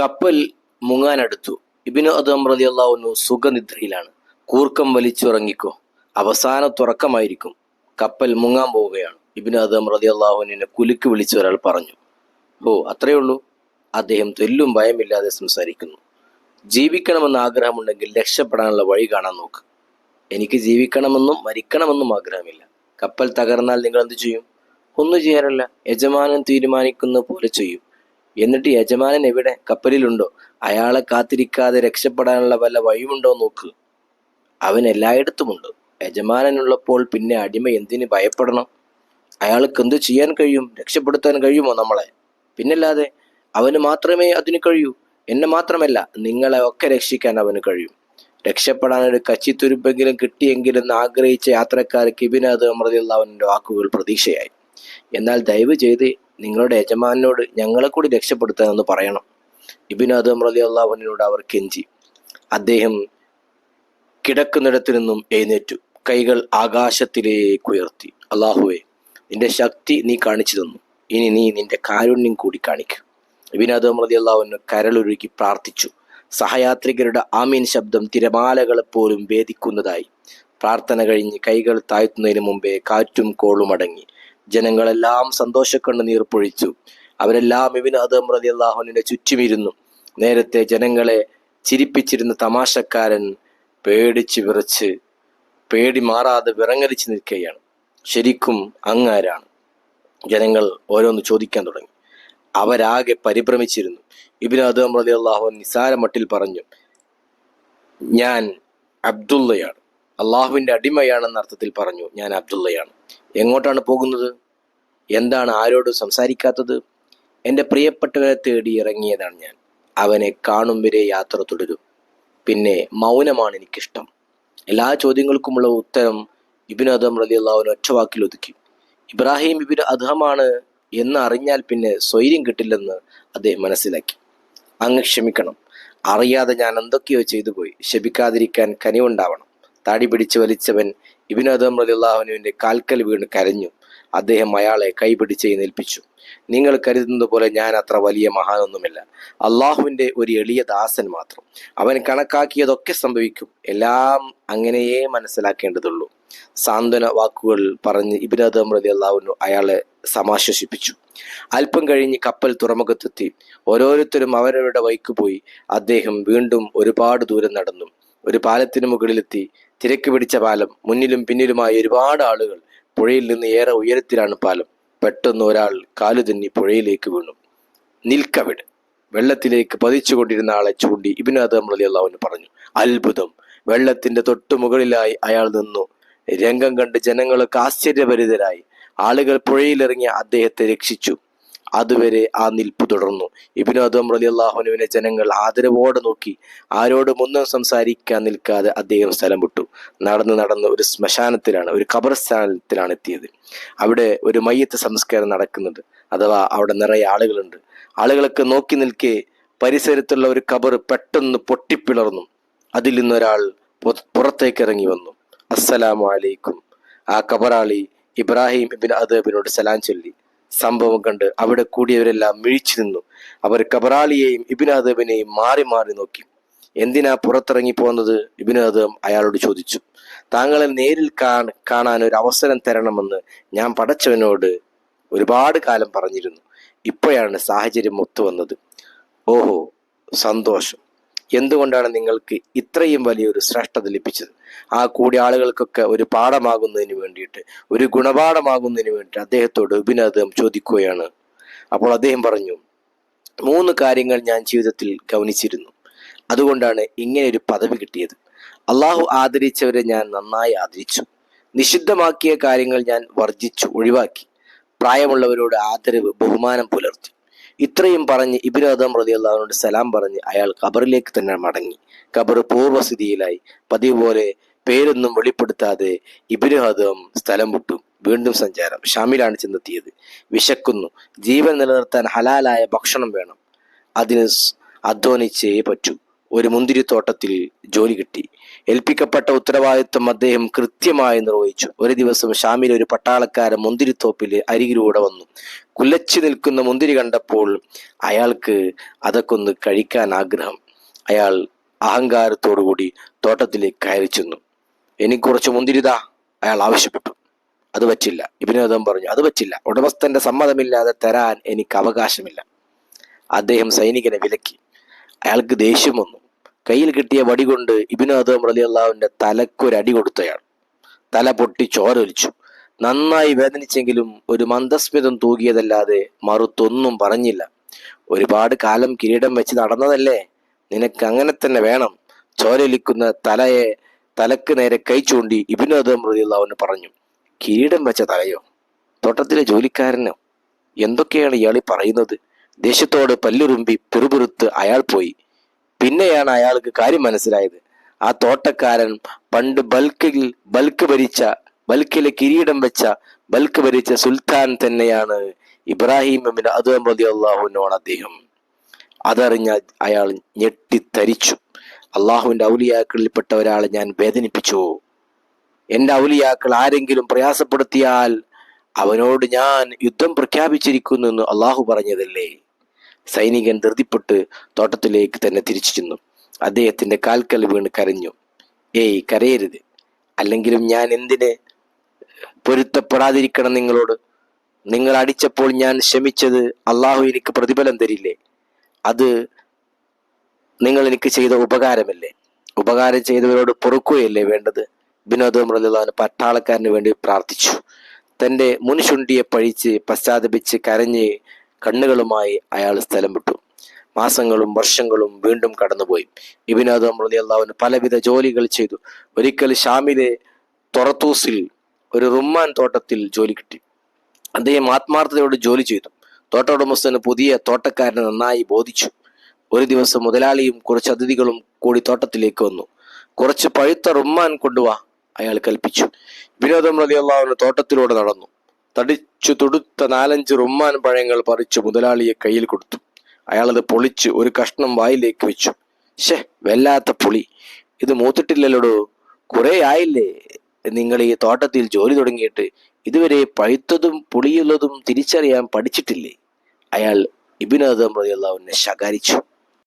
കപ്പൽ മുങ്ങാനടുത്തു. ഇബിനു അദം റതി അള്ളാഹുനു സുഖനിദ്രയിലാണ്. കൂർക്കം വലിച്ചുറങ്ങിക്കോ. അവസാന തുറക്കമായിരിക്കും കപ്പൽ മുങ്ങാൻ പോവുകയാണ്. ഇബിനു അദം റതി അള്ളാഹുവിനെ കുലുക്ക് വിളിച്ച ഒരാൾ പറഞ്ഞു. ഓ അത്രയേ ഉള്ളൂ. അദ്ദേഹം തെല്ലും ഭയമില്ലാതെ സംസാരിക്കുന്നു. ജീവിക്കണമെന്ന് ആഗ്രഹമുണ്ടെങ്കിൽ രക്ഷപ്പെടാനുള്ള വഴി കാണാൻ നോക്ക്. എനിക്ക് ജീവിക്കണമെന്നും മരിക്കണമെന്നും ആഗ്രഹമില്ല. കപ്പൽ തകർന്നാൽ നിങ്ങൾ എന്ത് ചെയ്യും? ഒന്നും ചെയ്യാറില്ല. യജമാനൻ തീരുമാനിക്കുന്ന പോലെ ചെയ്യും. എന്നിട്ട് യജമാനൻ എവിടെ? കപ്പലിലുണ്ടോ? അയാളെ കാത്തിരിക്കാതെ രക്ഷപ്പെടാനുള്ള വല്ല വഴിയുണ്ടോ നോക്ക്. അവൻ എല്ലായിടത്തുമുണ്ട് യജമാനനുള്ളപ്പോൾ പിന്നെ അടിമ എന്തിന് ഭയപ്പെടണം? അയാൾക്ക് എന്ത് ചെയ്യാൻ കഴിയും? രക്ഷപ്പെടുത്താൻ കഴിയുമോ നമ്മളെ? പിന്നല്ലാതെ അവന് മാത്രമേ അതിന് കഴിയൂ. എന്നെ മാത്രമല്ല നിങ്ങളെ ഒക്കെ രക്ഷിക്കാൻ അവന് കഴിയും. രക്ഷപ്പെടാൻ ഒരു കച്ചിത്തുരുപ്പെങ്കിലും കിട്ടിയെങ്കിലും ആഗ്രഹിച്ച യാത്രക്കാർക്ക് അമൃതയുള്ള അവന്റെ വാക്കുകൾ പ്രതീക്ഷയായി. എന്നാൽ ദയവ് ചെയ്ത് നിങ്ങളുടെ യജമാനോട് ഞങ്ങളെ കൂടി രക്ഷപ്പെടുത്താനെന്ന് പറയണം. ഇബിനത് അള്ളാഹുവിനോട് അവർ കെഞ്ചി. അദ്ദേഹം കിടക്കുന്നിടത്തു നിന്നും എഴുന്നേറ്റു. കൈകൾ ആകാശത്തിലേക്ക് ഉയർത്തി. അള്ളാഹുവെ നിന്റെ ശക്തി നീ കാണിച്ചു തന്നു. ഇനി നീ നിന്റെ കാരുണ്യം കൂടി കാണിക്കും. വിനോദ് അമൃതി അള്ളാഹുവിന് കരളൊഴുകി പ്രാർത്ഥിച്ചു. സഹയാത്രികരുടെ ആമീൻ ശബ്ദം തിരമാലകളെ പോലും വേദിക്കുന്നതായി. പ്രാർത്ഥന കഴിഞ്ഞ് കൈകൾ താഴ്ത്തുന്നതിന് മുമ്പേ കാറ്റും കോളും അടങ്ങി. ജനങ്ങളെല്ലാം സന്തോഷക്കണ്ണ് നീർ പൊഴിച്ചു അവരെല്ലാം ഇബിനാദ് റതി അള്ളാഹുവിന്റെ ചുറ്റുമിരുന്നു. നേരത്തെ ജനങ്ങളെ ചിരിപ്പിച്ചിരുന്ന തമാശക്കാരൻ പേടിച്ച് വിറച്ച് പേടി മാറാതെ വിറങ്ങലിച്ച് നിൽക്കുകയാണ്. ശരിക്കും അങ്ങാരാണ്? ജനങ്ങൾ ഓരോന്ന് ചോദിക്കാൻ തുടങ്ങി. അവരാകെ പരിഭ്രമിച്ചിരുന്നു. ഇബിൻ അമൃതി അള്ളാഹു നിസാര മട്ടിൽ പറഞ്ഞു ഞാൻ അബ്ദുള്ളയാണ്. അള്ളാഹുവിന്റെ അടിമയാണെന്ന അർത്ഥത്തിൽ പറഞ്ഞു ഞാൻ അബ്ദുള്ളയാണ്. എങ്ങോട്ടാണ് പോകുന്നത്? എന്താണ് ആരോടും സംസാരിക്കാത്തത്? എന്റെ പ്രിയപ്പെട്ടവനെ തേടി ഇറങ്ങിയതാണ് ഞാൻ. അവനെ കാണും വരെ യാത്ര തുടരും. പിന്നെ മൗനമാണ് എനിക്കിഷ്ടം. എല്ലാ ചോദ്യങ്ങൾക്കുമുള്ള ഉത്തരം ഇബിൻ അദം റലി അള്ളാഹുവിന് ഒറ്റവാക്കിൽ ഒതുക്കി. ഇബ്രാഹിം ഇബിൻ അദഹമാണ് എന്ന് അറിഞ്ഞാൽ പിന്നെ സ്വൈര്യം കിട്ടില്ലെന്ന് അദ്ദേഹം മനസ്സിലാക്കി. അങ്ങ് ക്ഷമിക്കണം. അറിയാതെ ഞാൻ എന്തൊക്കെയോ ചെയ്തു പോയി ക്ഷമിക്കാതിരിക്കാൻ കനിവുണ്ടാവണം. താടി പിടിച്ച് വലിച്ചവൻ ഇബിൻ റലിള്ളാഹുനുവിന്റെ കാൽക്കൽ വീണ് കരഞ്ഞു. അദ്ദേഹം അയാളെ കൈപിടിച്ച് എഴുന്നേൽപ്പിച്ചു. നിങ്ങൾ കരുതുന്നത് പോലെ ഞാൻ അത്ര വലിയ മഹാനൊന്നുമില്ല. അള്ളാഹുവിന്റെ ഒരു എളിയ ദാസൻ മാത്രം. അവൻ കണക്കാക്കിയതൊക്കെ സംഭവിക്കും. എല്ലാം അങ്ങനെയേ മനസ്സിലാക്കേണ്ടതുള്ളൂ. സാന്ത്വന വാക്കുകൾ പറഞ്ഞ് ഇബിനദം റതി അള്ളാഹുനു അയാളെ സമാശ്വസിപ്പിച്ചു. അല്പം കഴിഞ്ഞ് കപ്പൽ തുറമുഖത്തെത്തി. ഓരോരുത്തരും അവരവരുടെ വൈക്ക് പോയി. അദ്ദേഹം വീണ്ടും ഒരുപാട് ദൂരം നടന്നു. ഒരു പാലത്തിന് മുകളിലെത്തി. തിരക്ക് പിടിച്ച പാലം. മുന്നിലും പിന്നിലുമായി ഒരുപാട് ആളുകൾ. പുഴയിൽ നിന്ന് ഏറെ ഉയരത്തിലാണ് പാലം. പെട്ടെന്ന് ഒരാൾ കാലു പുഴയിലേക്ക് വീണു. നിൽക്കവിടെ. വെള്ളത്തിലേക്ക് പതിച്ചുകൊണ്ടിരുന്ന ആളെ ചൂണ്ടി ഇബിന് അദം റലി അള്ളാഹുവിന് പറഞ്ഞു അത്ഭുതം. വെള്ളത്തിന്റെ തൊട്ടു മുകളിലായി അയാൾ നിന്നു. രംഗം കണ്ട് ജനങ്ങൾക്ക് ആശ്ചര്യഭരിതരായി. ആളുകൾ പുഴയിലിറങ്ങി അദ്ദേഹത്തെ രക്ഷിച്ചു. അതുവരെ ആ നിൽപ്പ് തുടർന്നു. ഇബിനു അദം റലി അള്ളാഹുനുവിനെ ജനങ്ങൾ ആദരവോടെ നോക്കി. ആരോടും ഒന്നും സംസാരിക്കാൻ നിൽക്കാതെ അദ്ദേഹം സ്ഥലം വിട്ടു. നടന്ന് നടന്ന് ഒരു ശ്മശാനത്തിലാണ് ഒരു ഖബർസ്ഥാനത്തിലാണ് എത്തിയത്. അവിടെ ഒരു മയ്യത്ത് സംസ്കാരം നടക്കുന്നുണ്ട്. അഥവാ അവിടെ നിറയെ ആളുകളുണ്ട്. ആളുകളൊക്കെ നോക്കി നിൽക്കെ പരിസരത്തുള്ള ഒരു കബർ പെട്ടെന്ന് പൊട്ടിപ്പിളർന്നു. അതിൽ നിന്നൊരാൾ പുറത്തേക്ക് ഇറങ്ങി വന്നു. അസ്സലാമു അലൈക്കും. ആ കബറാളി ഇബ്രാഹിം ഇബിൻ അദബിനോട് സലാം ചൊല്ലി. സംഭവം കണ്ട് അവിടെ കൂടിയവരെല്ലാം മിഴിച്ചു നിന്നു. അവർ കബറാളിയെയും ഇബിൻ അദബിനെയും മാറി മാറി നോക്കി. എന്തിനാ പുറത്തിറങ്ങി പോകുന്നത്? ഇബിൻ അദം അയാളോട് ചോദിച്ചു. താങ്കളെ നേരിൽ കാണ് കാണാൻ ഒരു അവസരം തരണമെന്ന് ഞാൻ പടച്ചവനോട് ഒരുപാട് കാലം പറഞ്ഞിരുന്നു. ഇപ്പോഴാണ് സാഹചര്യം ഒത്തുവന്നത്. ഓഹോ സന്തോഷം. എന്തുകൊണ്ടാണ് നിങ്ങൾക്ക് ഇത്രയും വലിയൊരു ശ്രേഷ്ഠത ലഭിച്ചത്? ആ കൂടിയ ആളുകൾക്കൊക്കെ ഒരു പാഠമാകുന്നതിന് വേണ്ടിയിട്ട് ഒരു ഗുണപാഠമാകുന്നതിന് വേണ്ടിയിട്ട് അദ്ദേഹത്തോട് ഉബിനദം ചോദിക്കുകയാണ്. അപ്പോൾ അദ്ദേഹം പറഞ്ഞു മൂന്ന് കാര്യങ്ങൾ ഞാൻ ജീവിതത്തിൽ ഗവനിച്ചിരുന്നു അതുകൊണ്ടാണ് ഇങ്ങനെ ഒരു പദവി കിട്ടിയത്. അള്ളാഹു ആദരിച്ചവരെ ഞാൻ നന്നായി ആദരിച്ചു. നിഷിദ്ധമാക്കിയ കാര്യങ്ങൾ ഞാൻ വർജിച്ചു ഒഴിവാക്കി. പ്രായമുള്ളവരോട് ആദരവ് ബഹുമാനം പുലർത്തി. ഇത്രയും പറഞ്ഞ് ഇബിൻ പ്രതി റതി അള്ളാഹുവിനോട് സലാം പറഞ്ഞ് അയാൾ ഖബറിലേക്ക് തന്നെ മടങ്ങി. ഖബർ പൂർവസ്ഥിതിയിലായി. പതിവ് പോലെ പേരൊന്നും വെളിപ്പെടുത്താതെ ഇബിന് സ്ഥലം വിട്ടു. വീണ്ടും സഞ്ചാരം. ഷാമിലാണ് ചെന്നെത്തിയത്. വിശക്കുന്നു. ജീവൻ നിലനിർത്താൻ ഹലാലായ ഭക്ഷണം വേണം. അതിന് അധ്വാനിച്ചേ പറ്റൂ. ഒരു മുന്തിരിത്തോട്ടത്തിൽ ജോലി കിട്ടി. ഏൽപ്പിക്കപ്പെട്ട ഉത്തരവാദിത്വം അദ്ദേഹം കൃത്യമായി നിർവഹിച്ചു. ഒരു ദിവസം ഷാമിൽ ഒരു പട്ടാളക്കാരൻ മുന്തിരിത്തോപ്പിൽ അരികിലൂടെ വന്നു. കുലച്ചു നിൽക്കുന്ന മുന്തിരി കണ്ടപ്പോൾ അയാൾക്ക് അതൊക്കെ ഒന്ന് കഴിക്കാൻ ആഗ്രഹം. അയാൾ അഹങ്കാരത്തോടുകൂടി തോട്ടത്തിലേക്ക് കയറി ചെന്നു. എനിക്ക് കുറച്ച് മുന്തിരിതാ അയാൾ ആവശ്യപ്പെട്ടു. അത് പറ്റില്ല ഇബിനോദം പറഞ്ഞു. അത് പറ്റില്ല. ഉടമസ്ഥന്റെ സമ്മതമില്ലാതെ തരാൻ എനിക്ക് അവകാശമില്ല. അദ്ദേഹം സൈനികനെ വിലക്കി. അയാൾക്ക് ദേഷ്യം വന്നു. കയ്യിൽ കിട്ടിയ വടി കൊണ്ട് ഇബിനു അദോം അലി അള്ളാഹുവിന്റെ തലക്കൊരടി കൊടുത്തയാൾ. തല പൊട്ടി ചോരൊലിച്ചു നന്നായി വേദനിച്ചെങ്കിലും ഒരു മന്ദസ്മിതം തൂകിയതല്ലാതെ മറുത്തൊന്നും പറഞ്ഞില്ല. ഒരുപാട് കാലം കിരീടം വെച്ച് നടന്നതല്ലേ? നിനക്ക് അങ്ങനെ തന്നെ വേണം. ചോരൊലിക്കുന്ന തലയെ തലക്ക് നേരെ കൈ ചൂണ്ടി ഇബിനോദം റളിയല്ലാഹു പറഞ്ഞു കിരീടം വെച്ച തലയോ? തോട്ടത്തിലെ ജോലിക്കാരനോ? എന്തൊക്കെയാണ് ഇയാളി പറയുന്നത്? ദേഷ്യത്തോട് പല്ലുരുമ്പി പിറുപിറുത്ത് അയാൾ പോയി. പിന്നെയാണ് അയാൾക്ക് കാര്യം മനസ്സിലായത്. ആ തോട്ടക്കാരൻ പണ്ട് ബൽക്കിൽ ബൽക്ക് ഭരിച്ച ബൽക്കിലെ കിരീടം വെച്ച ബൽക്ക് ഭരിച്ച സുൽത്താൻ തന്നെയാണ് ഇബ്രാഹിം അതും റതി അള്ളാഹുവിനോട് അദ്ദേഹം. അതറിഞ്ഞ അയാൾ ഞെട്ടിത്തരിച്ചു. അള്ളാഹുവിന്റെ ഔലിയാക്കളിൽപ്പെട്ട ഒരാളെ ഞാൻ വേദനിപ്പിച്ചു. എന്റെ ഔലിയാക്കൾ ആരെങ്കിലും പ്രയാസപ്പെടുത്തിയാൽ അവനോട് ഞാൻ യുദ്ധം പ്രഖ്യാപിച്ചിരിക്കുന്നു എന്ന് അള്ളാഹു പറഞ്ഞതല്ലേ? സൈനികൻ ധൃതിപ്പെട്ട് തോട്ടത്തിലേക്ക് തന്നെ തിരിച്ചു ചെന്നു. അദ്ദേഹത്തിന്റെ കാൽക്കൽ വീണ് കരഞ്ഞു. ഏയ് കരയരുത്. അല്ലെങ്കിലും ഞാൻ എന്തിന് പൊരുത്തപ്പെടാതിരിക്കണം നിങ്ങളോട്? നിങ്ങൾ അടിച്ചപ്പോൾ ഞാൻ ക്ഷമിച്ചത് അള്ളാഹു എനിക്ക് പ്രതിഫലം തരില്ലേ? അത് നിങ്ങൾ എനിക്ക് ചെയ്ത ഉപകാരമല്ലേ? ഉപകാരം ചെയ്തവരോട് പൊറുക്കുകയല്ലേ വേണ്ടത്? വിനോദം മൃദുലാൻ പട്ടാളക്കാരന് വേണ്ടി പ്രാർത്ഥിച്ചു. തന്റെ മുൻശുണ്ടിയെ പഴിച്ച് പശ്ചാത്തപിച്ച് കരഞ്ഞ് കണ്ണുകളുമായി അയാൾ സ്ഥലം വിട്ടു. മാസങ്ങളും വർഷങ്ങളും വീണ്ടും കടന്നുപോയി. ഇബിനാദ് അമൃതി അള്ളാവിന് പലവിധ ജോലികൾ ചെയ്തു. ഒരിക്കൽ ഷാമിലെ തൊറത്തൂസിൽ ഒരു റുമ്മാൻ തോട്ടത്തിൽ ജോലി കിട്ടി. അദ്ദേഹം ആത്മാർത്ഥതയോട് ജോലി ചെയ്തു. തോട്ട ഉടമസ്ഥന് പുതിയ തോട്ടക്കാരനെ നന്നായി ബോധിച്ചു. ഒരു ദിവസം മുതലാളിയും കുറച്ച് അതിഥികളും കൂടി തോട്ടത്തിലേക്ക് വന്നു. കുറച്ച് പഴുത്ത റുമ്മാൻ കൊണ്ടുവാ അയാൾ കൽപ്പിച്ചു. വിനോദം റളിയല്ലാഹു തോട്ടത്തിലൂടെ നടന്നു. തടിച്ചു തൊടുത്ത നാലഞ്ച് റുമ്മാൻ പഴങ്ങൾ പറിച്ചു മുതലാളിയെ കയ്യിൽ കൊടുത്തു. അയാളത് പൊളിച്ച് ഒരു കഷ്ണം വായിലേക്ക് വെച്ചു. ഷെ വല്ലാത്ത പുളി. ഇത് മൂത്തിട്ടില്ലല്ലോടോ? കുറെ ആയില്ലേ? നിങ്ങൾ ഈ തോട്ടത്തിൽ ജോലി തുടങ്ങിയിട്ട് ഇതുവരെ പഴുത്തതും പുളിയുള്ളതും തിരിച്ചറിയാൻ പഠിച്ചിട്ടില്ലേ? അയാൾ ഇബിനോദം റളിയല്ലാഹുവിനെ ശകാരിച്ചു.